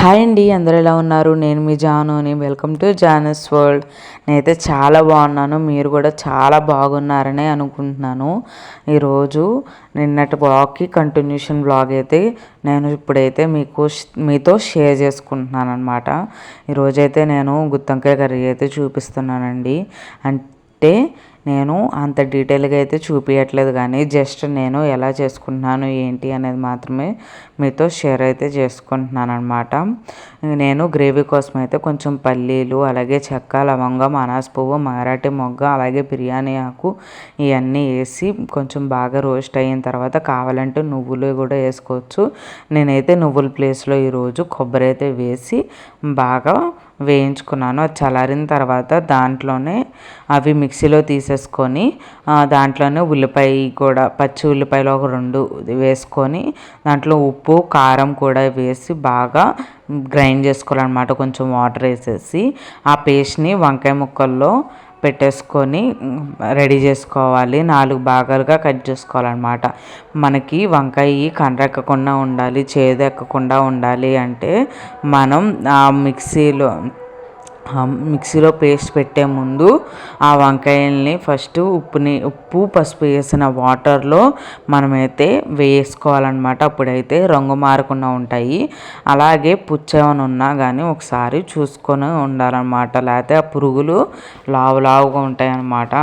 Hi అండి అందరు ఎలా ఉన్నారు? నేను మీ జానుని వెల్కమ్ టు జానస్ వరల్డ్. నేనైతే చాలా బాగున్నాను మీరు కూడా చాలా బాగున్నారని అనుకుంటున్నాను. ఈరోజు నిన్నటి బ్లాగ్కి కంటిన్యూషన్ బ్లాగ్ అయితే నేను ఇప్పుడైతే మీకు మీతో షేర్ చేసుకుంటున్నాను అనమాట ఈరోజైతే నేను గుత్తంకాయ కర్రీ అయితే చూపిస్తున్నానండి. అంటే నేను అంత డీటెయిల్గా అయితే చూపించట్లేదు కానీ జస్ట్ నేను ఎలా చేసుకుంటున్నాను ఏంటి అనేది మాత్రమే మీతో షేర్ అయితే చేసుకుంటున్నాను అనమాట నేను గ్రేవీ కోసం అయితే కొంచెం పల్లీలు అలాగే చెక్క లవంగం అనాస పువ్వు మరాఠీ మొగ్గ అలాగే బిర్యానీ ఆకు ఇవన్నీ వేసి కొంచెం బాగా రోస్ట్ అయిన తర్వాత కావాలంటే నువ్వులు కూడా వేసుకోవచ్చు. నేనైతే నువ్వుల ప్లేస్లో ఈరోజు కొబ్బరి అయితే వేసి బాగా వేయించుకున్నాను. అది చల్లారిన తర్వాత దాంట్లోనే అవి మిక్సీలో తీసేసుకొని దాంట్లోనే ఉల్లిపాయ కూడా పచ్చి ఉల్లిపాయలు ఒక రెండు వేసుకొని దాంట్లో ఉప్పు కారం కూడా వేసి బాగా గ్రైండ్ చేసుకోవాలన్నమాట. కొంచెం వాటర్ వేసేసి ఆ పేస్ట్ని వంకాయ ముక్కల్లో పెట్టేసుకొని రెడీ చేసుకోవాలి. నాలుగు భాగాలుగా కట్ చేసుకోవాలన్నమాట. మనకి వంకాయ కండ్రెక్కకుండా ఉండాలి చేదు ఎక్కకుండా ఉండాలి అంటే మనం ఆ మిక్సీలో మిక్సీలో పేస్ట్ పెట్టే ముందు ఆ వంకాయల్ని ఫస్ట్ ఉప్పుని ఉప్పు పసుపు వేసిన వాటర్లో మనమైతే వేసుకోవాలన్నమాట. అప్పుడైతే రంగు మారకుండా ఉంటాయి. అలాగే పుచ్చేమని ఉన్నా కానీ ఒకసారి చూసుకొని ఉండాలన్నమాట. లేకపోతే ఆ పురుగులు లావు లావుగా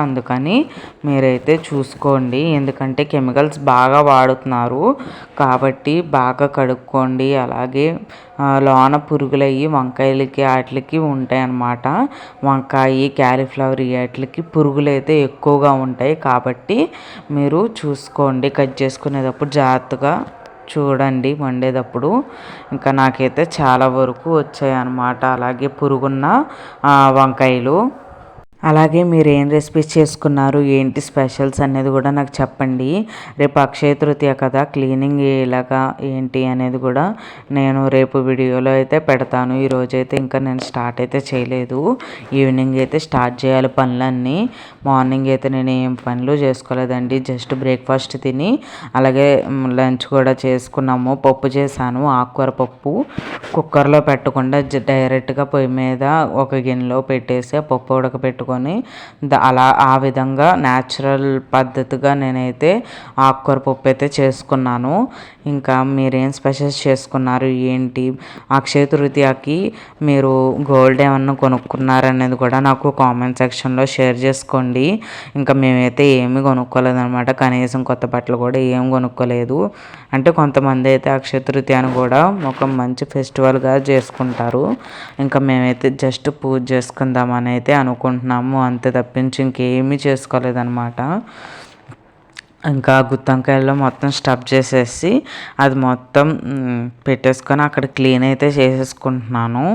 అందుకని మీరైతే చూసుకోండి. ఎందుకంటే కెమికల్స్ బాగా వాడుతున్నారు. కాబట్టి బాగా కడుక్కోండి. అలాగే లోన పురుగులయ్యి వంకాయలకి వాటికి ఉంటాయి అన్నమాట. వంకాయ క్యాలీఫ్లవర్ వాటికి పురుగులు అయితే ఎక్కువగా ఉంటాయి. కాబట్టి మీరు చూసుకోండి. కట్ చేసుకునేటప్పుడు జాగ్రత్తగా చూడండి వండేటప్పుడు ఇంకా నాకైతే చాలా వరకు వచ్చాయి అన్నమాట అలాగే పురుగున్న వంకాయలు. అలాగే మీరు ఏం రెసిపీస్ చేసుకున్నారు ఏంటి స్పెషల్స్ అనేది కూడా నాకు చెప్పండి. రేపు అక్షయ తృతీయ కదా క్లీనింగ్ ఎలాగా ఏంటి అనేది కూడా నేను రేపు వీడియోలో అయితే పెడతాను. ఈరోజైతే ఇంకా నేను స్టార్ట్ అయితే చేయలేదు. ఈవినింగ్ అయితే స్టార్ట్ చేయాలి పనులన్నీ. మార్నింగ్ అయితే నేను ఏం పనులు చేసుకోలేదండి. జస్ట్ బ్రేక్ఫాస్ట్ తిని అలాగే లంచ్ కూడా చేసుకున్నాము. పప్పు చేశాను ఆకుకూర పప్పు. కుక్కర్లో పెట్టకుండా డైరెక్ట్గా పొయ్యి మీద ఒక గిన్నెలో పెట్టేసి పప్పు ఉడకపెట్టుకొని చేసుకొని అలా ఆ విధంగా న్యాచురల్ పద్ధతిగా నేనైతే ఆకుకూర పప్పు అయితే చేసుకున్నాను. ఇంకా మీరేం స్పెషల్స్ చేసుకున్నారు? ఏంటి? అక్షయ తృతీయకి మీరు గోల్డ్ ఏమన్నా కొనుక్కున్నారనేది కూడా నాకు కామెంట్ సెక్షన్లో షేర్ చేసుకోండి. ఇంకా మేమైతే ఏమీ కొనుక్కోలేదన్నమాట. కనీసం కొత్త బట్టలు కూడా ఏం కొనుక్కోలేదు. అంటే కొంతమంది అయితే అక్షయ తృతీయను కూడా ఒక మంచి ఫెస్టివల్గా చేసుకుంటారు. ఇంకా మేమైతే జస్ట్ పూజ చేసుకుందామని అయితే అనుకుంటున్నాము. అంతే తప్పించి ఇంకేమీ చేసుకోలేదన్నమాట. ఇంకా గుత్తంకాయల్లో మొత్తం స్టఫ్ చేసేసి అది మొత్తం పెట్టేసుకొని అక్కడ క్లీన్ అయితే చేసేసుకుంటున్నాను.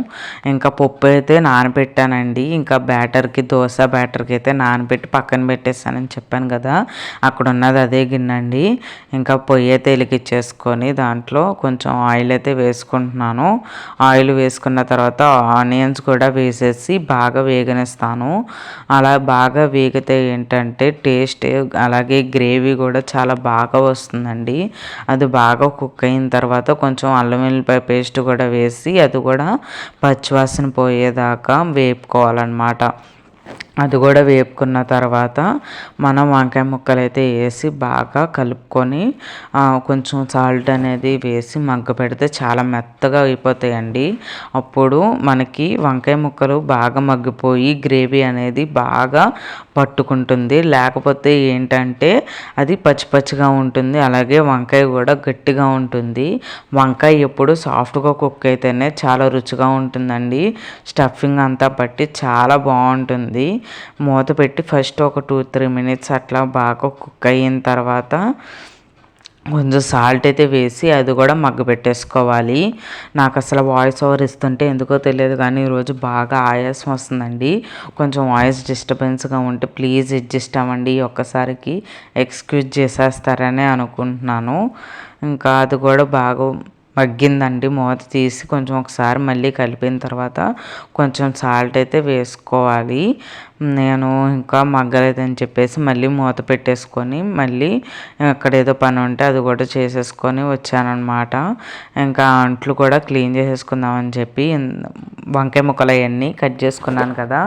ఇంకా పప్పు అయితే నానబెట్టానండి. ఇంకా బ్యాటర్కి దోశ బ్యాటర్కి అయితే నానబెట్టి పక్కన పెట్టేసానని చెప్పాను కదా. అక్కడ ఉన్నది అదే గిన్నె ఇంకా పొయ్యి అయితే వెలిగించేసుకొని దాంట్లో కొంచెం ఆయిల్ అయితే వేసుకుంటున్నాను. ఆయిల్ వేసుకున్న తర్వాత ఆనియన్స్ కూడా వేసేసి బాగా వేగనిస్తాను. అలా బాగా వేగితే ఏంటంటే టేస్ట్ అలాగే గ్రేవీ కూడా చాలా బాగా వస్తుందండి. అది బాగా కుక్ అయిన తర్వాత కొంచెం అల్లం వెల్లిపాయ పేస్ట్ కూడా వేసి అది కూడా పచ్చివాసన పోయేదాకా వేపుకోవాలన్నమాట. అది కూడా వేపుకున్న తర్వాత మనం వంకాయ ముక్కలు అయితే వేసి బాగా కలుపుకొని కొంచెం సాల్ట్ అనేది వేసి మగ్గ పెడితే చాలా మెత్తగా అయిపోతాయండి. అప్పుడు మనకి వంకాయ ముక్కలు బాగా మగ్గిపోయి గ్రేవీ అనేది బాగా పట్టుకుంటుంది. లేకపోతే ఏంటంటే అది పచ్చి పచ్చిగా ఉంటుంది అలాగే వంకాయ కూడా గట్టిగా ఉంటుంది. వంకాయ ఎప్పుడు సాఫ్ట్గా కుక్ అయితేనే చాలా రుచిగా ఉంటుందండి. స్టఫింగ్ అంతా పట్టి చాలా బాగుంటుంది. మూత పెట్టి ఫస్ట్ ఒక టూ త్రీ మినిట్స్ అట్లా బాగా కుక్ అయిన తర్వాత కొంచెం సాల్ట్ అయితే వేసి అది కూడా మగ్గ పెట్టేసుకోవాలి. నాకు అసలు వాయిస్ ఓవర్ ఇస్తుంటే ఎందుకో తెలియదు కానీ ఈరోజు బాగా ఆయాసం వస్తుందండి. కొంచెం వాయిస్ డిస్టర్బెన్స్గా ఉంటే ప్లీజ్ అడ్జస్ట్ అవ్వండి ఒక్కసారికి ఎక్స్క్యూజ్ చేసేస్తారని అనుకుంటున్నాను. ఇంకా అది కూడా బాగా మగ్గిందండి. మూత తీసి కొంచెం ఒకసారి మళ్ళీ కలిపిన తర్వాత కొంచెం సాల్ట్ అయితే వేసుకోవాలి. నేను ఇంకా మగ్గలేదని చెప్పేసి మళ్ళీ మూత పెట్టేసుకొని మళ్ళీ అక్కడ ఏదో పని ఉంటే అది కూడా చేసేసుకొని వచ్చానమాట ఇంకా అంట్లు కూడా క్లీన్ చేసేసుకుందామని చెప్పి వంకాయ ముక్కలు అవన్నీ కట్ చేసుకున్నాను కదా.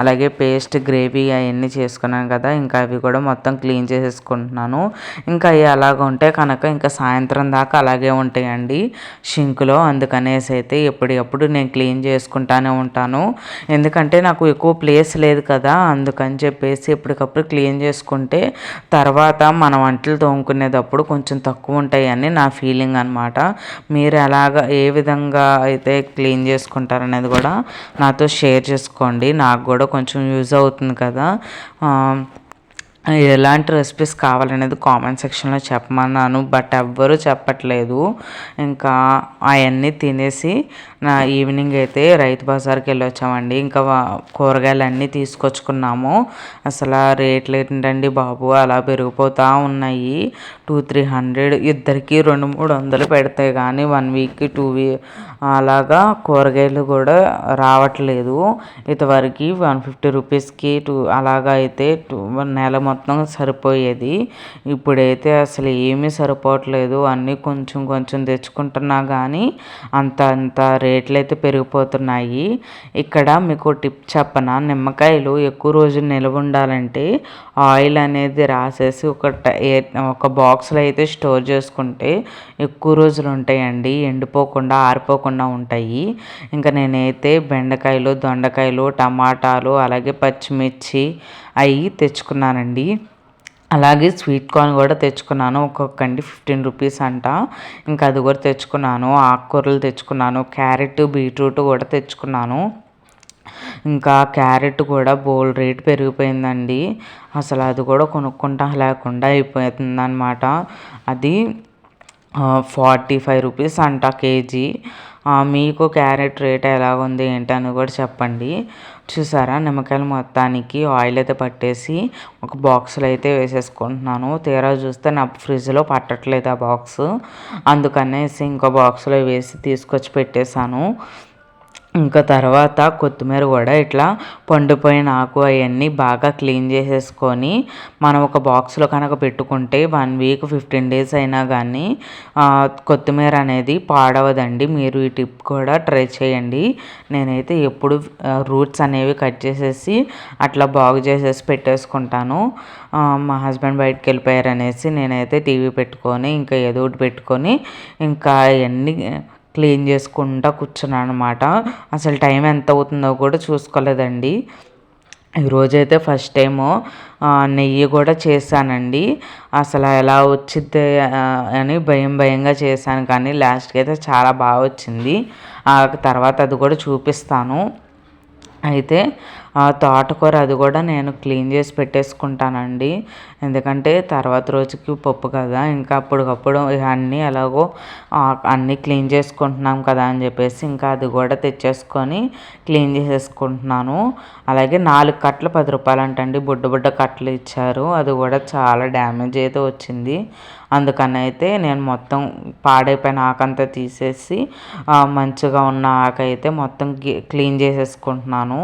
అలాగే పేస్ట్ గ్రేవీ అవన్నీ చేసుకున్నాను కదా. ఇంకా అవి కూడా మొత్తం క్లీన్ చేసేసుకుంటున్నాను. ఇంకా అవి అలాగ ఉంటే కనుక ఇంకా సాయంత్రం దాకా అలాగే ఉంటాయండి షింక్లో. అందుకనేసి అయితే ఎప్పుడెప్పుడు నేను క్లీన్ చేసుకుంటానే ఉంటాను. ఎందుకంటే నాకు ఎక్కువ ప్లేస్ లేదు కదా. కదా అందుకని చెప్పేసి ఎప్పటికప్పుడు క్లీన్ చేసుకుంటే తర్వాత మన వంటలు తోముకునేటప్పుడు కొంచెం తక్కువ ఉంటాయని నా ఫీలింగ్ అనమాట మీరు ఎలాగ ఏ విధంగా అయితే క్లీన్ చేసుకుంటారనేది కూడా నాతో షేర్ చేసుకోండి. నాకు కూడా కొంచెం యూజ్ అవుతుంది కదా. ఎలాంటి రెసిపీస్ కావాలనేది కామెంట్ సెక్షన్లో చెప్పమన్నాను బట్ ఎవ్వరూ చెప్పట్లేదు. ఇంకా అవన్నీ తినేసి నా ఈవినింగ్ అయితే రైతు బజార్కి వెళ్ళి వచ్చామండి ఇంకా కూరగాయలు అన్నీ తీసుకొచ్చుకున్నాము. అసలు రేట్లు ఏంటండి బాబు? అలా పెరిగిపోతూ ఉన్నాయి. టూ త్రీ హండ్రెడ్ ఇద్దరికి రెండు మూడు వందలు పెడతాయి. కానీ వన్ వీక్ టూ వీ అలాగా కూరగాయలు కూడా రావట్లేదు. ఇంతవరకు వన్ ఫిఫ్టీ రూపీస్కి టూ అలాగా అయితే టూ నెల మొత్తం సరిపోయేది. ఇప్పుడైతే అసలు ఏమీ సరిపోవట్లేదు. అన్నీ కొంచెం కొంచెం తెచ్చుకుంటున్నా కానీ అంత అంత రేట్లు అయితే పెరిగిపోతున్నాయి. ఇక్కడ మీకు టిప్ చెప్పన? నిమ్మకాయలు ఎక్కువ రోజులు నిల్వ ఉండాలంటే ఆయిల్ అనేది రాసేసి ఒక ఒక బాక్స్లో అయితే స్టోర్ చేసుకుంటే ఎక్కువ రోజులు ఉంటాయండి. ఎండిపోకుండా ఆరిపోకుండా ఉంటాయి. ఇంకా నేనైతే బెండకాయలు దొండకాయలు టమాటాలు అలాగే పచ్చిమిర్చి అవి తెచ్చుకున్నానండి. అలాగే స్వీట్ కార్న్ కూడా తెచ్చుకున్నాను. ఒక్కొక్కండి ఫిఫ్టీన్ రూపీస్ అంట. ఇంకా అది కూడా తెచ్చుకున్నాను. ఆకుకూరలు తెచ్చుకున్నాను. క్యారెట్ బీట్రూట్ కూడా తెచ్చుకున్నాను. ఇంకా క్యారెట్ కూడా బోల్ రేట్ పెరిగిపోయిందండి. అసలు అది కూడా కొనుక్కుంటా లేకుండా అయిపోతుంది అనమాట అది ఫార్టీ ఫైవ్ రూపీస్ అంట కేజీ. మీకు క్యారెట్ రేట్ ఎలా ఉంది అని కూడా చెప్పండి. చూసారా? నిమ్మకాయలు మొత్తానికి ఆయిల్ అయితే పట్టేసి ఒక బాక్స్లో అయితే వేసేసుకుంటున్నాను. తీరా చూస్తే నా ఫ్రిడ్జ్లో పట్టట్లేదు ఆ బాక్స్ అందుకనేసి ఇంకో బాక్స్లో వేసి తీసుకొచ్చి పెట్టేశాను. ఇంకా తర్వాత కొత్తిమీర కూడా ఇట్లా పండిపోయిన ఆకు అవన్నీ బాగా క్లీన్ చేసేసుకొని మనం ఒక బాక్స్లో కనుక పెట్టుకుంటే వన్ వీక్ ఫిఫ్టీన్ డేస్ అయినా కానీ కొత్తిమీర అనేది పాడవదండి. మీరు ఈ టిప్ కూడా ట్రై చేయండి. నేనైతే ఎప్పుడు రూట్స్ అనేవి కట్ చేసేసి అట్లా బాగు చేసేసి పెట్టేసుకుంటాను. మా హస్బెండ్ బయటకు వెళ్ళిపోయారు అనేసి నేనైతే టీవీ పెట్టుకొని ఇంకా ఏదో ఒకటి పెట్టుకొని ఇంకా అవన్నీ క్లీన్ చేసుకుంటా కూర్చున్నాను అనమాట అసలు టైం ఎంత అవుతుందో కూడా చూసుకోలేదండి. ఈరోజైతే ఫస్ట్ టైము నెయ్యి కూడా చేశానండి. అసలు ఎలా వచ్చింది అని భయం భయంగా చేశాను. కానీ లాస్ట్కి అయితే చాలా బాగా వచ్చింది. ఆ తర్వాత అది కూడా చూపిస్తాను. అయితే తోటకూర అది కూడా నేను క్లీన్ చేసి పెట్టేసుకుంటానండి. ఎందుకంటే తర్వాత రోజుకి పప్పు కదా ఇంకా అప్పటికప్పుడు అన్నీ ఎలాగో అన్నీ క్లీన్ చేసుకుంటున్నాం కదా అని చెప్పేసి ఇంకా అది కూడా తెచ్చేసుకొని క్లీన్ చేసేసుకుంటున్నాను. అలాగే నాలుగు కట్టలు పది రూపాయలు అంటండి బుడ్డ బుడ్డ కట్టలు ఇచ్చారు. అది కూడా చాలా డ్యామేజ్ అయితే వచ్చింది. అందుకని అయితే నేను మొత్తం పాడైపోయిన ఆకంతా తీసేసి మంచిగా ఉన్న ఆకైతే అయితే మొత్తం క్లీన్ చేసేసుకుంటున్నాను.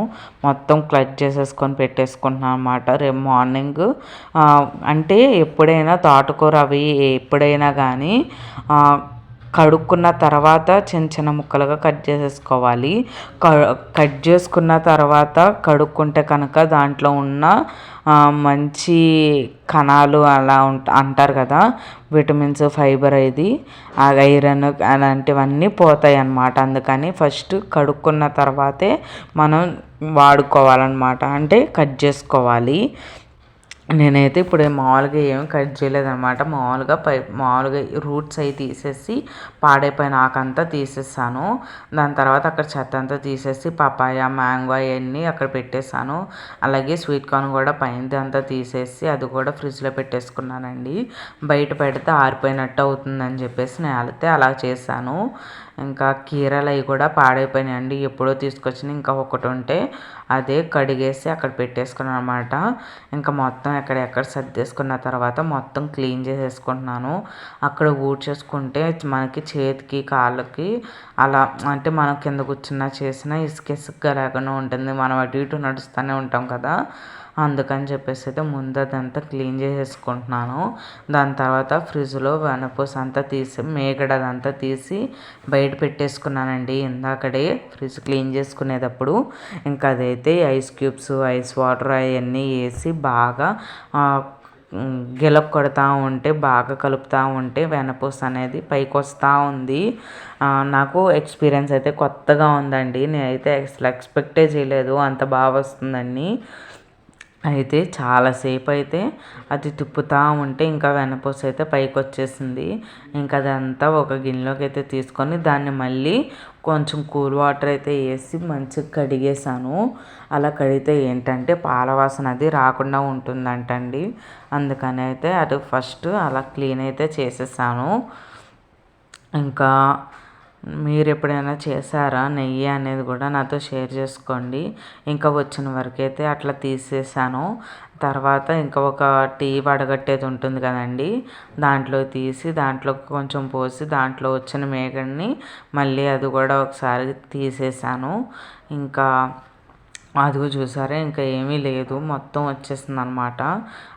మొత్తం క్లచ్ చేసేసుకొని పెట్టేసుకుంటున్నాను అనమాట రేపు మార్నింగ్ అంటే ఎప్పుడైనా తోటకూర అవి ఎప్పుడైనా కానీ కడుక్కున్న తర్వాత చిన్న చిన్న ముక్కలుగా కట్ చేసేసుకోవాలి. కట్ చేసుకున్న తర్వాత కడుక్కుంటే కనుక దాంట్లో ఉన్న మంచి కణాలు అలా ఉంట అంటారు కదా విటమిన్స్ ఫైబర్ ఇది ఆ ఐరన్ అలాంటివన్నీ పోతాయి అన్నమాట అందుకని ఫస్ట్ కడుక్కున్న తర్వాతే మనం వాడుకోవాలన్నమాట. అంటే కట్ చేసుకోవాలి. నేనైతే ఇప్పుడు మామూలుగా ఏమి కట్ చేయలేదన్నమాట. మామూలుగా పై మామూలుగా రూట్స్ అవి తీసేసి పాడైపోయిన ఆకంతా తీసేసాను. దాని తర్వాత అక్కడ చెత్త అంతా తీసేసి పపాయ మ్యాంగో అవన్నీ అక్కడ పెట్టేశాను అలాగే స్వీట్ కార్న్ కూడా పైనది అంతా తీసేసి అది కూడా ఫ్రిడ్జ్లో పెట్టేసుకున్నానండి. బయట పెడితే ఆరిపోయినట్టు అవుతుందని చెప్పేసి నేను అయితే అలా చేశాను. ఇంకా కీరలు అవి కూడా పాడైపోయినాయి అండి. ఎప్పుడో తీసుకొచ్చిన ఇంకా ఒకటి ఉంటే అదే కడిగేసి అక్కడ పెట్టేసుకున్నాను అనమాట ఇంకా మొత్తం ఎక్కడెక్కడ సర్దేసుకున్న తర్వాత మొత్తం క్లీన్ చేసేసుకుంటున్నాను. అక్కడ ఊడ్చేసుకుంటే మనకి చేతికి కాళ్ళకి అలా అంటే మనం కింద కూర్చున్న చేసినా ఇసుక ఇసుక లేకుండా ఉంటుంది. మనం అటు ఇటు నడుస్తూనే ఉంటాం కదా. అందుకని చెప్పేసి అయితే ముందు అదంతా క్లీన్ చేసేసుకుంటున్నాను. దాని తర్వాత ఫ్రిడ్జ్లో వెనపూస అంతా తీసి మేగడదంతా తీసి బయట పెట్టేసుకున్నానండి. ఇందాకడే ఫ్రిడ్జ్ క్లీన్ చేసుకునేటప్పుడు ఇంకా అదైతే ఐస్ క్యూబ్స్ ఐస్ వాటర్ అవన్నీ వేసి బాగా గెలప్ కొడతా ఉంటే బాగా కలుపుతూ ఉంటే వెనపూస అనేది పైకి వస్తూ ఉంది నాకు ఎక్స్పీరియన్స్ అయితే కొత్తగా ఉందండి. నేనైతే అసలు ఎక్స్పెక్టే చేయలేదు. అంత బాగా వస్తుందని. అయితే చాలాసేపు అయితే అది తిప్పుతూ ఉంటే ఇంకా వెనపూస అయితే పైకి వచ్చేసింది ఇంకా అదంతా ఒక గిన్నెలోకి అయితే తీసుకొని దాన్ని మళ్ళీ కొంచెం కూల్ వాటర్ అయితే వేసి మంచిగా కడిగేసాను అలా కడిగితే ఏంటంటే పాల వాసన అది రాకుండా ఉంటుందంటండి. అందుకని అయితే అది ఫస్ట్ అలా క్లీన్ అయితే చేసేసాను. ఇంకా మీరు ఎప్పుడైనా చేశారా నెయ్యి అనేది కూడా నాతో షేర్ చేసుకోండి. ఇంకా వచ్చిన వరకైతే అట్లా తీసేసాను. తర్వాత ఇంకా ఒక టీ వడగట్టేది ఉంటుంది కదండి దాంట్లో తీసి దాంట్లో కొంచెం పోసి దాంట్లో వచ్చిన మేగడిని మళ్ళీ అది కూడా ఒకసారి తీసేసాను. ఇంకా అదిగో చూసారా ఇంకా ఏమీ లేదు. మొత్తం వచ్చేసింది అనమాట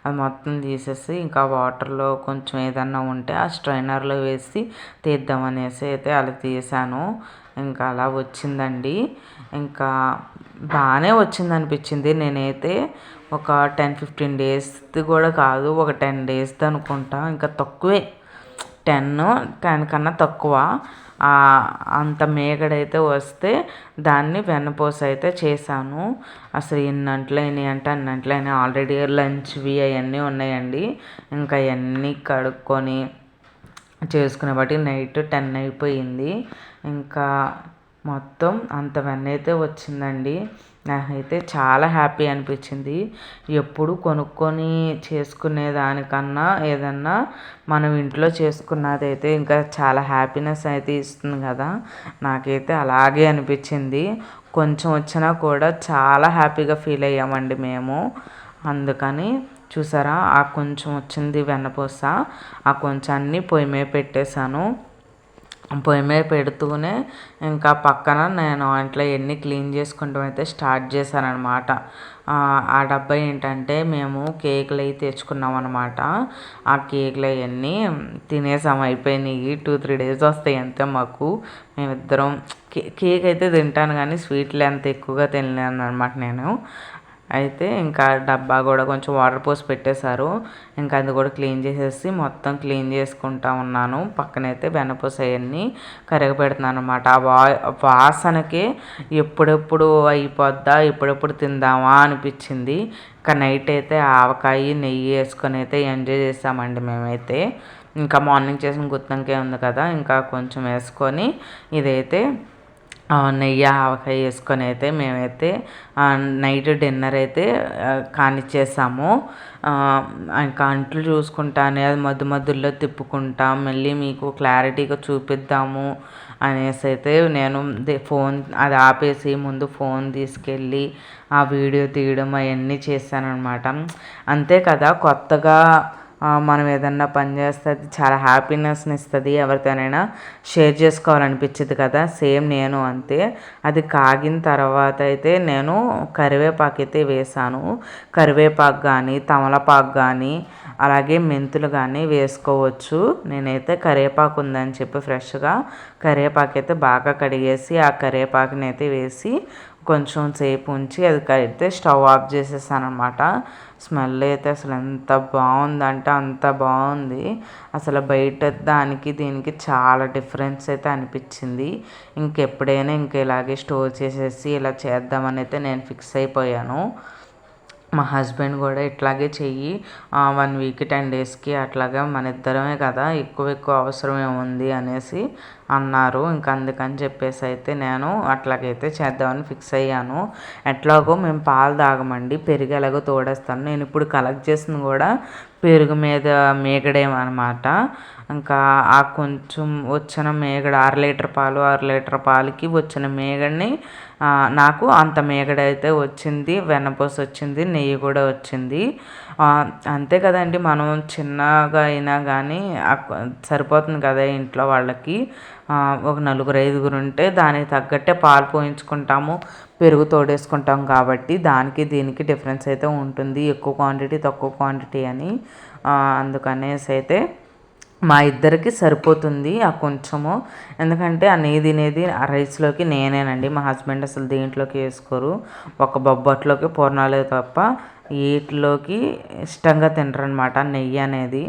అది మొత్తం తీసేసి ఇంకా వాటర్లో కొంచెం ఏదన్నా ఉంటే ఆ స్ట్రైనర్లో వేసి తీద్దామనేసి అయితే అలా తీసాను. ఇంకా అలా వచ్చిందండి. ఇంకా బాగానే వచ్చింది అనిపించింది నేనైతే ఒక టెన్ ఫిఫ్టీన్ డేస్ది కూడా కాదు ఒక టెన్ డేస్ది అనుకుంటా. ఇంకా తక్కువే. టెన్ టెన్ కన్నా తక్కువ అంత మేగడైతే వస్తే దాన్ని వెన్నపూస అయితే చేశాను. అసలు ఎన్నంట్లయినాయి అంటే అన్నంట్లయినాయి ఆల్రెడీ లంచ్వి అవన్నీ ఉన్నాయండి. ఇంకా అవన్నీ కడుక్కొని చేసుకునే బట్టి నైట్ టెన్ అయిపోయింది. ఇంకా మొత్తం అంత వెన్న అయితే వచ్చిందండి. నాకైతే చాలా హ్యాపీ అనిపించింది. ఎప్పుడు కొనుక్కొని చేసుకునే దానికన్నా ఏదన్నా మనం ఇంట్లో చేసుకున్నది అయితే ఇంకా చాలా హ్యాపీనెస్ అయితే ఇస్తుంది కదా. నాకైతే అలాగే అనిపించింది. కొంచెం వచ్చినా కూడా చాలా హ్యాపీగా ఫీల్ అయ్యామండి మేము. అందుకని చూసారా ఆ కొంచెం వచ్చింది వెన్నపూస. ఆ కొంచెం అన్నీ పొయ్యి మీద పెట్టేశాను. పొయ్యి మీద పెడుతూనే ఇంకా పక్కన నేను ఇంట్లో ఎన్ని క్లీన్ చేసుకుంటాం అయితే స్టార్ట్ చేశాను అనమాట ఆ డబ్బా ఏంటంటే మేము కేకులు అవి తెచ్చుకున్నాం అనమాట ఆ కేకులు అవన్నీ తినేసాము అయిపోయినాయి. టూ త్రీ డేస్ వస్తాయి అంతే మాకు. మేమిద్దరం కేక్ అయితే తింటాను కానీ స్వీట్లు అంత ఎక్కువగా తినలేను అనమాట నేను. అయితే ఇంకా డబ్బా కూడా కొంచెం వాటర్ పోసి పెట్టేశారు. ఇంకా అది కూడా క్లీన్ చేసేసి మొత్తం క్లీన్ చేసుకుంటా ఉన్నాను. పక్కనైతే బెనపూస అవన్నీ కరగపెడుతున్నాను అనమాట ఆ వా వాసనకి ఎప్పుడెప్పుడు అయిపోద్దా ఎప్పుడెప్పుడు తిందామా అనిపించింది. ఇంకా నైట్ అయితే ఆవకాయ నెయ్యి వేసుకొని అయితే ఎంజాయ్ చేసామండి మేమైతే. ఇంకా మార్నింగ్ చేసిన గుత్తంకే ఉంది కదా ఇంకా కొంచెం వేసుకొని ఇదైతే నెయ్యి ఆవకాయ వేసుకొని అయితే మేమైతే నైట్ డిన్నర్ అయితే కానిచ్చేసాము. ఇంకా అంట్లు చూసుకుంటానే అది మధ్య మధ్యలో తిప్పుకుంటా. మళ్ళీ మీకు క్లారిటీగా చూపిద్దాము అనేసి అయితే నేను ఫోన్ అది ఆపేసి ముందు ఫోన్ తీసుకెళ్ళి ఆ వీడియో తీయడం అవన్నీ చేశాను అనమాట అంతే కదా కొత్తగా మనం ఏదన్నా పని చేస్తే అది చాలా హ్యాపీనెస్ని ఇస్తుంది ఎవరితోనైనా షేర్ చేసుకోవాలనిపించింది కదా. సేమ్ నేను అంతే. అది కాగిన తర్వాత అయితే నేను కరివేపాకు అయితే వేసాను. కరివేపాకు కానీ తమలపాకు కానీ అలాగే మెంతులు కానీ వేసుకోవచ్చు. నేనైతే కరివేపాకు ఉందని చెప్పి ఫ్రెష్గా కరివేపాకు అయితే బాగా కడిగేసి ఆ కరివేపాకుని అయితే వేసి కొంచెం సేపు ఉంచి అది కడిగితే స్టవ్ ఆఫ్ చేసేసాను అనమాట స్మెల్ అయితే అసలు ఎంత బాగుందంటే అంత బాగుంది. అసలు బయట దానికి దీనికి చాలా డిఫరెన్స్ అయితే అనిపించింది. ఇంకెప్పుడైనా ఇంక ఇలాగే స్టోర్ చేసేసి ఇలా చేద్దామని అయితే నేను ఫిక్స్ అయిపోయాను. మా హస్బెండ్ కూడా ఇట్లాగే చెయ్యి. వన్ వీక్ టెన్ డేస్కి అట్లాగా మన ఇద్దరమే కదా ఎక్కువ ఎక్కువ అవసరం ఏముంది అనేసి అన్నారు. ఇంకా అందుకని చెప్పేసి అయితే నేను అట్లాగైతే చేద్దామని ఫిక్స్ అయ్యాను. ఎట్లాగో మేము పాలు తాగమండి. పెరుగు ఎలాగో తోడేస్తాను. నేను ఇప్పుడు కలెక్ట్ చేసింది కూడా పెరుగు మీద మేగడేమన్నమాట ఇంకా ఆ కొంచెం వచ్చిన మేగడ అర లీటర్ పాలు అర లీటర్ పాలకి వచ్చిన మేగడని నాకు అంత మేగడ అయితే వచ్చింది. వెన్నపూస వచ్చింది నెయ్యి కూడా వచ్చింది. అంతే కదండి. మనం చిన్నగా అయినా కానీ సరిపోతుంది కదా ఇంట్లో వాళ్ళకి. ఒక నలుగురు ఐదుగురు ఉంటే దానికి తగ్గట్టే పాలు పోయించుకుంటాము పెరుగు తోడేసుకుంటాం కాబట్టి దానికి దీనికి డిఫరెన్స్ అయితే ఉంటుంది ఎక్కువ క్వాంటిటీ తక్కువ క్వాంటిటీ అని. అందుకనేసి అయితే మా ఇద్దరికి సరిపోతుంది ఆ కొంచెము. ఎందుకంటే ఆ నెయ్యి తినేది ఆ రైస్లోకి నేనేనండి మా హస్బెండ్ అసలు దేంట్లోకి వేసుకోరు. ఒక బొబ్బట్లోకి పూర్ణాలే తప్ప వీటిలోకి ఇష్టంగా తినరనమాట నెయ్యి అనేది.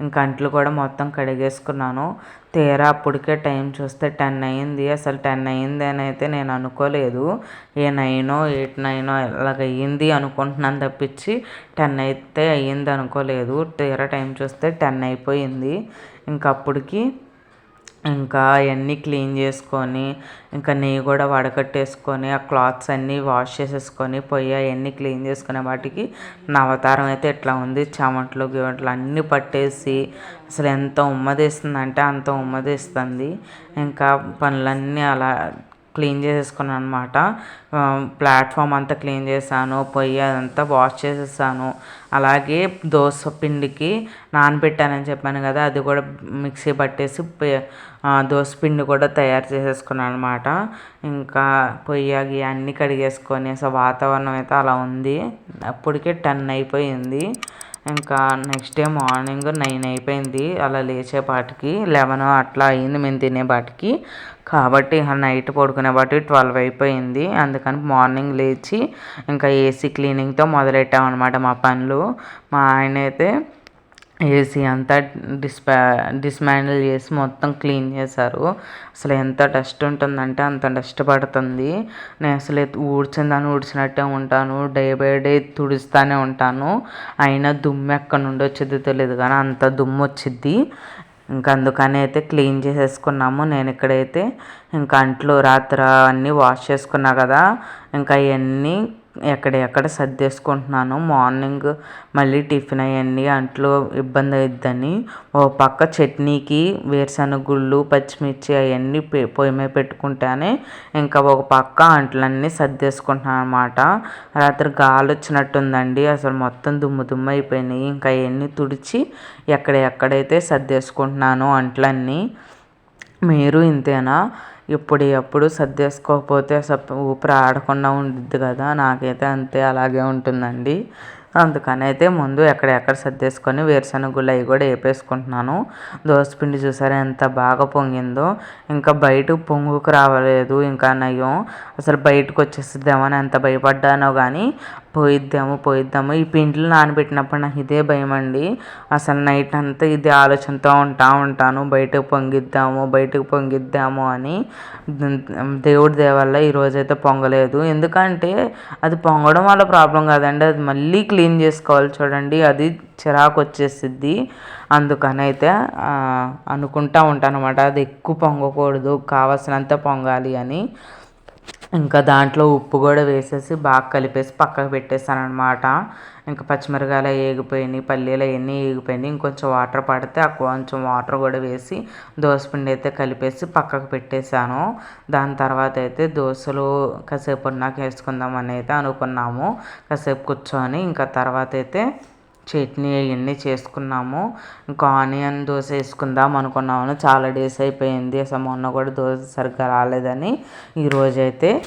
ఇంకా అంట్లు కూడా మొత్తం కడిగేసుకున్నాను. తీరా అప్పటికే టైం చూస్తే టెన్ అయ్యింది అసలు టెన్ అయ్యింది అని అయితే నేను అనుకోలేదు. ఏ నైనో ఎయిట్ నైనో ఇలాగ అయ్యింది అనుకుంటున్నాను తప్పించి టెన్ అయితే అయ్యింది అనుకోలేదు. తీరా టైం చూస్తే టెన్ అయిపోయింది. ఇంక అప్పటికి ఇంకా అవన్నీ క్లీన్ చేసుకొని ఇంకా నెయ్యి కూడా వడకట్టేసుకొని ఆ క్లాత్స్ అన్నీ వాష్ చేసేసుకొని పొయ్యి అవన్నీ క్లీన్ చేసుకునే వాటికి నా అవతారం అయితే ఇట్లా ఉంది? చెమట్లు గిమట్లు అన్నీ పట్టేసి అసలు ఎంత ఉమ్మదీస్తుంది అంటే అంత ఉమ్మదీస్తుంది. ఇంకా పనులన్నీ అలా క్లీన్ చేసేసుకున్నాను అనమాట ప్లాట్ఫామ్ అంతా క్లీన్ చేశాను పొయ్యి అదంతా వాష్ చేసేసాను. అలాగే దోశ పిండికి నానబెట్టానని చెప్పాను కదా అది కూడా మిక్సీ పట్టేసి దోశ పిండి కూడా తయారు చేసేసుకున్నాను అనమాట ఇంకా పొయ్యి అన్నీ కడిగేసుకొని అసలు వాతావరణం అయితే అలా ఉంది. అప్పటికే టెన్ అయిపోయింది. ఇంకా నెక్స్ట్ డే మార్నింగ్ నైన్ అయిపోయింది. అలా లేచేపాటికి లెవెన్ అట్లా అయింది మేము తినేపాటికి. కాబట్టి నైట్ పడుకునే పాటికి ట్వెల్వ్ అయిపోయింది. అందుకని మార్నింగ్ లేచి ఇంకా ఏసీ క్లీనింగ్తో మొదలెట్టామన్నమాట మా పనులు. మా ఆయన అయితే ఏసీ అంతా డిస్పా డిస్మాండిల్ చేసి మొత్తం క్లీన్ చేశారు. అసలు ఎంత డస్ట్ ఉంటుందంటే అంత డస్ట్ పడుతుంది. నేను అసలు ఊడ్చిందని ఊడ్చినట్టే ఉంటాను. డే బై డే తుడుస్తూనే ఉంటాను. అయినా దుమ్ము ఎక్కడ నుండి వచ్చేది తెలియదు కానీ అంత దుమ్ము వచ్చిద్ది. ఇంకా అందుకని అయితే క్లీన్ చేసేసుకున్నాము. నేను ఇక్కడైతే ఇంకా అంట్లు రాత్రి అన్నీ వాష్ చేసుకున్నా కదా. ఇంకా అవన్నీ ఎక్కడెక్కడ సర్దేసుకుంటున్నాను? మార్నింగ్ మళ్ళీ టిఫిన్ అవన్నీ అంట్లో ఇబ్బంది అయిద్దని. ఓ పక్క చట్నీకి వేరుశనగ గుళ్ళు పచ్చిమిర్చి అవన్నీ పొయ్యి మీద పెట్టుకుంటానే ఇంకా ఒక పక్క అంట్లన్నీ సర్దేసుకుంటున్నాను అనమాట రాత్రి గాలి వచ్చినట్టుందండి అసలు మొత్తం దుమ్ము దుమ్ము అయిపోయినాయి. ఇంకా అవన్నీ తుడిచి ఎక్కడ ఎక్కడైతే సర్దేసుకుంటున్నాను అంట్లన్నీ. మీరు ఇంతేనా? ఇప్పుడు ఎప్పుడు సర్దేసుకోకపోతే అసలు ఊపిరి ఆడకుండా ఉండిద్ది కదా. నాకైతే అంతే అలాగే ఉంటుందండి. అందుకని అయితే ముందు ఎక్కడెక్కడ సర్దేసుకొని వేరుశనగ గుళ్ళు అవి కూడా వేపేసుకుంటున్నాను. దోసపిండి చూసారా ఎంత బాగా పొంగిందో. ఇంకా బయటకు పొంగుకు రావలేదు. ఇంకా నయం. అసలు బయటకు వచ్చేస్తుందేమో అని ఎంత భయపడ్డానో కానీ పోయిద్దాము పోయిద్దాము. ఈ పిండిలు నానబెట్టినప్పుడు నాకు ఇదే భయం అండి అసలు నైట్ అంతా ఇదే ఆలోచనతో ఉంటా ఉంటాను. బయటకు పొంగిద్దాము బయటకు పొంగిద్దాము అని దేవుడి దేవల్ల ఈరోజైతే పొంగలేదు. ఎందుకంటే అది పొంగడం వల్ల ప్రాబ్లం కాదండి. అది మళ్ళీ క్లీన్ చేసుకోవాలి చూడండి. అది చిరాకు వచ్చేసిద్ది. అందుకని అయితే అనుకుంటా ఉంటాను అనమాట అది ఎక్కువ పొంగకూడదు కావాల్సినంత పొంగాలి అని. ఇంకా దాంట్లో ఉప్పు కూడా వేసేసి బాగా కలిపేసి పక్కకు పెట్టేస్తాను అనమాట ఇంకా పచ్చిమిరకాయలు ఏగిపోయినాయి పల్లీలు అవన్నీ ఏగిపోయినాయి. ఇంకొంచెం వాటర్ పడితే ఆ కొంచెం వాటర్ కూడా వేసి దోసపిండి అయితే కలిపేసి పక్కకు పెట్టేశాను. దాని తర్వాత అయితే దోశలు కాసేపు ఉన్నాక వేసుకుందామని అయితే అనుకున్నాము. కాసేపు కూర్చొని ఇంకా తర్వాత అయితే చట్నీ అవన్నీ చేసుకున్నాము. ఇంకా ఆనియన్ దోశ వేసుకుందాం అనుకున్నాము. చాలా డేస్ అయిపోయింది. అసలు మొన్న కూడా దోశ సరిగ్గా రాలేదని. ఈరోజైతే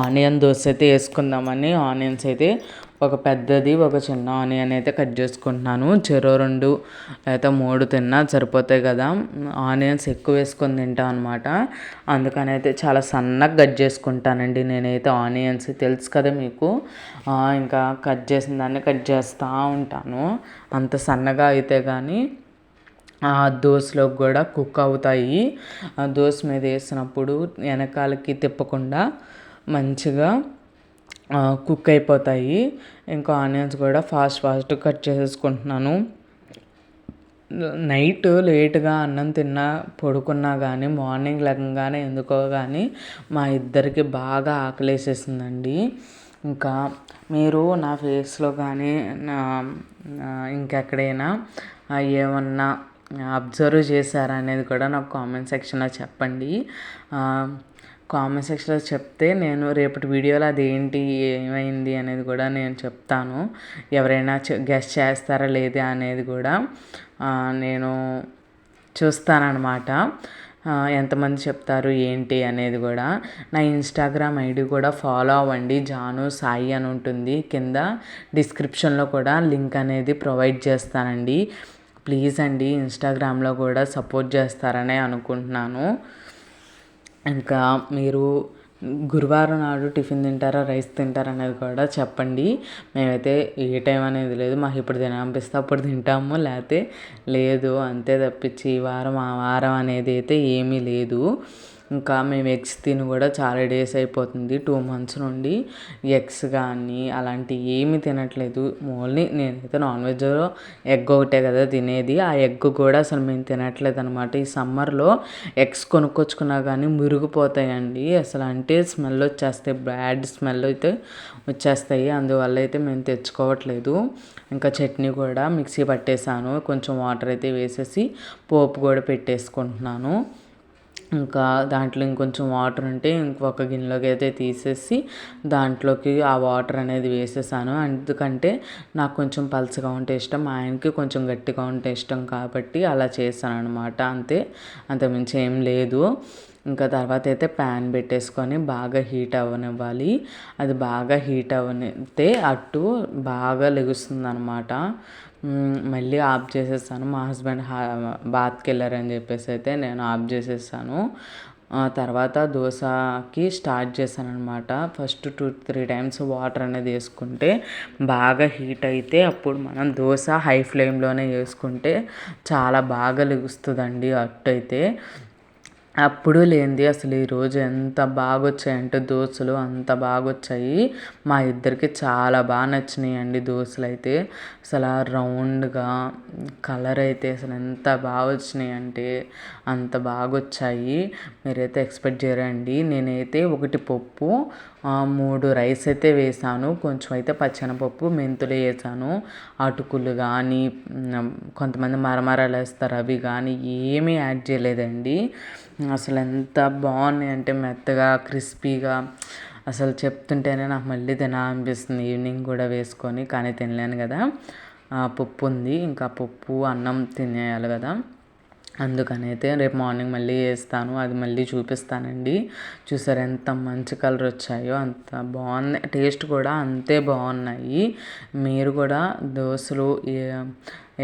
ఆనియన్ దోశ అయితే వేసుకుందామని ఆనియన్స్ అయితే ఒక పెద్దది ఒక చిన్న ఆనియన్ అయితే కట్ చేసుకుంటున్నాను. చెరో రెండు అయితే మూడు తిన్నా సరిపోతాయి కదా. ఆనియన్స్ ఎక్కువ వేసుకొని తింటాం అనమాట అందుకని అయితే చాలా సన్నగా కట్ చేసుకుంటానండి నేనైతే ఆనియన్స్. తెలుసు కదా మీకు? ఇంకా కట్ చేసిన దాన్ని కట్ చేస్తూ ఉంటాను. అంత సన్నగా అయితే కానీ ఆ దోశలోకి కూడా కుక్ అవుతాయి. ఆ దోశ మీద వేసినప్పుడు వెనకాలకి తిప్పకుండా మంచిగా కుక్ అయిపోతాయి. ఇంకా ఆనియన్స్ కూడా ఫాస్ట్ ఫాస్ట్ కట్ చేసేసుకుంటున్నాను. నైట్ లేట్గా అన్నం తిన్నా పడుకున్నా కానీ మార్నింగ్ లెగంగానే ఎందుకో కానీ మా ఇద్దరికి బాగా ఆకలేసేసిందండి. ఇంకా మీరు నా ఫేస్లో కానీ నా ఇంకెక్కడైనా ఏమన్నా అబ్జర్వ్ చేశారా అనేది కూడా నాకు కామెంట్ సెక్షన్లో చెప్పండి. కామెంట్ సెక్షన్లో చెప్తే నేను రేపటి వీడియోలో అది ఏంటి ఏమైంది అనేది కూడా నేను చెప్తాను. ఎవరైనా గెస్ట్ చేస్తారా లేదా అనేది కూడా నేను చూస్తానన్నమాట. ఎంతమంది చెప్తారు ఏంటి అనేది కూడా. నా ఇన్స్టాగ్రామ్ ఐడి కూడా ఫాలో అవ్వండి. జాను సాయి అని ఉంటుంది. కింద డిస్క్రిప్షన్లో కూడా లింక్ అనేది ప్రొవైడ్ చేస్తానండి. ప్లీజ్ అండి ఇన్స్టాగ్రామ్లో కూడా సపోర్ట్ చేస్తారనే అనుకుంటున్నాను. ఇంకా మీరు గురువారం నాడు టిఫిన్ తింటారా రైస్ తింటారా అనేది కూడా చెప్పండి. మేమైతే ఏ టైం అనేది లేదు మాకు ఇప్పుడు తినాలనిపిస్తే అప్పుడు తింటాము లేకపోతే లేదు అంతే తప్పించి ఈ వారం ఆ వారం అనేది అయితే ఏమీ లేదు. ఇంకా మేము ఎగ్స్ తిని కూడా చాలా డేస్ అయిపోతుంది. టూ మంత్స్ నుండి ఎగ్స్ కానీ అలాంటివి ఏమీ తినట్లేదు. ఓన్లీ నేనైతే నాన్ వెజ్లో ఎగ్ ఒకటే కదా తినేది. ఆ ఎగ్ కూడా అసలు మేము తినట్లేదు అనమాట ఈ సమ్మర్లో ఎగ్స్ కొనుక్కొచ్చుకున్నా కానీ మురిగిపోతాయండి. అసలు అంటే స్మెల్ వచ్చేస్తాయి. బ్యాడ్ స్మెల్ అయితే వచ్చేస్తాయి. అందువల్ల అయితే మేము తెచ్చుకోవట్లేదు. ఇంకా చట్నీ కూడా మిక్సీ పట్టేసాను కొంచెం వాటర్ అయితే వేసేసి పోపు కూడా పెట్టేసుకుంటున్నాను. ఇంకా దాంట్లో ఇంకొంచెం వాటర్ ఉంటే ఇంకొక గిన్నెలోకి అయితే తీసేసి దాంట్లోకి ఆ వాటర్ అనేది వేసేసాను. ఎందుకంటే నాకు కొంచెం పలచగా ఉంటే ఇష్టం మా ఆయనకి కొంచెం గట్టిగా ఉంటే ఇష్టం కాబట్టి అలా చేశాను అనమాట అంతే అంతకుమించి ఏం లేదు. ఇంకా తర్వాత అయితే ప్యాన్ పెట్టేసుకొని బాగా హీట్ అవ్వనివ్వాలి. అది బాగా హీట్ అవ్వనితే అట్టు బాగా లెగుస్తుంది అనమాట మళ్ళీ ఆఫ్ చేసేస్తాను. మా హస్బెండ్ బాత్కి వెళ్ళారని చెప్పేసి అయితే నేను ఆఫ్ చేసేసాను తర్వాత దోశకి స్టార్ట్ చేశాను అనమాట first two three times water అనేది వేసుకుంటే బాగా హీట్ అయితే అప్పుడు మనం దోశ హై ఫ్లేమ్లోనే వేసుకుంటే చాలా బాగా లెగుస్తుందండి అట్టయితే. అప్పుడు లేనిది అసలు ఈరోజు ఎంత బాగా వచ్చాయంటే దోశలు అంత బాగా వచ్చాయి మా ఇద్దరికి చాలా బాగా నచ్చినాయి అండి దోశలు అయితే అసలు రౌండ్గా కలర్ అయితే అసలు ఎంత బాగా వచ్చినాయి అంటే అంత బాగా వచ్చాయి మీరైతే ఎక్స్పెక్ట్ చేయరండి. నేనైతే ఒకటి పప్పు మూడు రైస్ అయితే వేసాను. కొంచెం అయితే పచ్చెనపప్పు మెంతులు వేసాను. అటుకులు కానీ కొంతమంది మరమరాలు వేస్తారు అవి కానీ ఏమీ యాడ్ చేయలేదండి. అసలు ఎంత బాగున్నాయి అంటే మెత్తగా క్రిస్పీగా. అసలు చెప్తుంటేనే నాకు మళ్ళీ తినాలనిపిస్తుంది. ఈవినింగ్ కూడా వేసుకొని కానీ తినలేను కదా. పప్పు ఉంది. ఇంకా పప్పు అన్నం తినేయాలి కదా. అందుకనైతే రేపు మార్నింగ్ మళ్ళీ వేస్తాను అది మళ్ళీ చూపిస్తానండి. చూసారు ఎంత మంచి కలర్ వచ్చాయో అంత బాగున్నాయి. టేస్ట్ కూడా అంతే బాగున్నాయి. మీరు కూడా దోశలు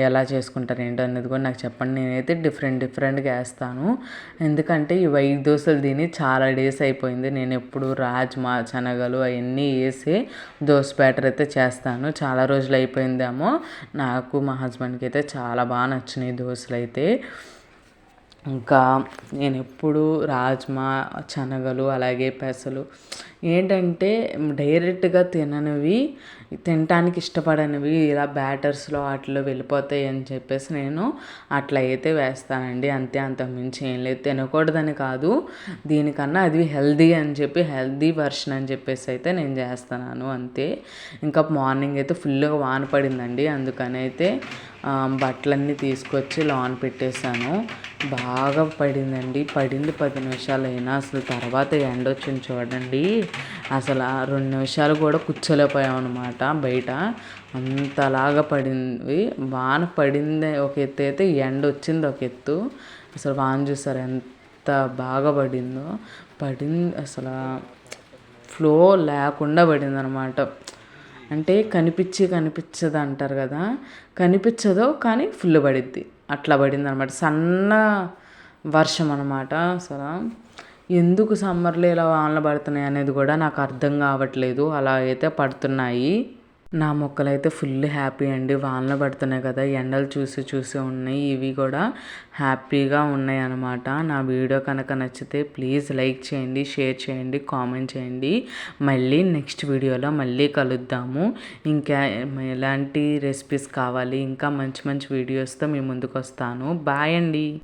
ఎలా చేసుకుంటారు ఏంటో అనేది కూడా నాకు చెప్పండి. నేనైతే డిఫరెంట్ డిఫరెంట్గా వేస్తాను. ఎందుకంటే ఈ వైట్ దోశలు తిని చాలా డేస్ అయిపోయింది. నేను ఎప్పుడు రాజ్మా శనగలు అవన్నీ వేసి దోశ బ్యాటర్ అయితే చేస్తాను. చాలా రోజులు అయిపోయిందేమో. నాకు మా హస్బెండ్కి అయితే చాలా బాగా నచ్చినాయి దోశలు అయితే. ఇంకా నేను ఎప్పుడు రాజ్మా శనగలు అలాగే పెసలు ఏంటంటే డైరెక్ట్గా తిననివి తినటానికి ఇష్టపడనివి ఇలా బ్యాటర్స్లో వాటిలో వెళ్ళిపోతాయి అని చెప్పేసి నేను అట్లా అయితే వేస్తానండి. అంతే అంతకుమించి ఏం లేదు. తినకూడదని కాదు. దీనికన్నా అది హెల్దీ అని చెప్పి హెల్దీ వర్షన్ అని చెప్పేసి అయితే నేను చేస్తున్నాను. అంతే. ఇంకా మార్నింగ్ అయితే ఫుల్గా వాన పడిందండి. అందుకని అయితే బట్టలన్నీ తీసుకొచ్చి లాన్ పెట్టేశాను. బాగా పడిందండి. పడింది పది నిమిషాలు అయినా అసలు తర్వాత ఎండ వచ్చింది చూడండి. అసలు రెండు నిమిషాలు కూడా కూర్చోలేకపోయాం అనమాట బయట. అంతలాగా పడింది. వాన పడింది ఒక ఎత్తు అయితే ఎండ వచ్చింది ఒక ఎత్తు. అసలు వాన చూసారు ఎంత బాగా పడిందో. పడింది అసలు ఫ్లో లేకుండా పడింది అనమాట అంటే కనిపించి కనిపించదు అంటారు కదా. కనిపించదు కానీ ఫుల్ పడిద్ది. అట్లా పడింది అనమాట సన్న వర్షం అనమాట అసలు. ఎందుకు సమ్మర్లో ఇలా వానలు పడుతున్నాయి అనేది కూడా నాకు అర్థం కావట్లేదు. అలా అయితే పడుతున్నాయి. నా మొక్కలైతే ఫుల్ హ్యాపీ అండి. వానలు పడుతున్నాయి కదా ఎండలు చూసి చూసి ఉన్నాయి. ఇవి కూడా హ్యాపీగా ఉన్నాయి అనమాట నా వీడియో కనుక నచ్చితే ప్లీజ్ లైక్ చేయండి షేర్ చేయండి కామెంట్ చేయండి. మళ్ళీ నెక్స్ట్ వీడియోలో మళ్ళీ కలుద్దాము. ఇంకా ఎలాంటి రెసిపీస్ కావాలి ఇంకా మంచి మంచి వీడియోస్తో మీ ముందుకు వస్తాను. బాయ్ అండి.